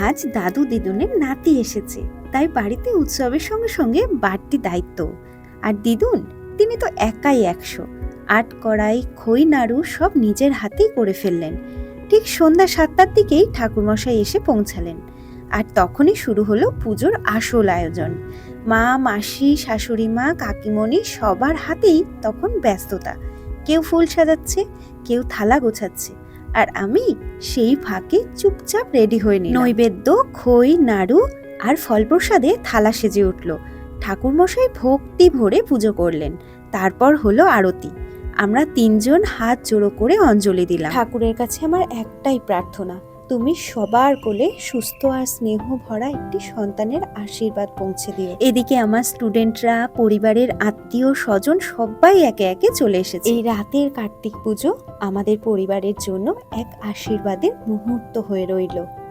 আজ দাদু দিদুনের নাতি এসেছে, তাই বাড়িতে উৎসবের সঙ্গে সঙ্গে বাড়তি দায়িত্ব। আর দিদুন, তিনি তো একাই একশো। আট কড়াই, খই, নাড়ু সব নিজের হাতেই করে ফেললেন। ঠিক সন্ধ্যা সাতটার দিকেই ঠাকুরমশাই এসে পৌঁছালেন। আর তখনই শুরু হলো পুজোর আসল আয়োজন। মা, মাসি শাশুড়ি মা কাকিমণি সবার হাতেই তখন ব্যস্ততা। কেউ ফুল সাজাচ্ছে, কেউ থালা গোছাচ্ছে। আর আমি সেই ফাঁকে চুপচাপ রেডি হয়ে নিই নৈবেদ্য, খই, নাড়ু আর ফল প্রসাদে থালা সেজে উঠল। ঠাকুরমশাই ভক্তি ভরে পুজো করলেন। তারপর হলো আরতি। আমরা তিনজন হাত জোড়ো করে অঞ্জলি দিলাম। ঠাকুরের কাছে আমার একটাই প্রার্থনা তুমি সবার কোলে সুস্থ আর স্নেহ ভরা একটি সন্তানের আশীর্বাদ পৌঁছে দিও। এদিকে আমার স্টুডেন্টরা, পরিবারের আত্মীয় স্বজন সবাই একে একে চলে এসেছে। এই রাতের কার্তিক পুজো আমাদের পরিবারের জন্য এক আশীর্বাদের মুহূর্ত হয়ে রইল।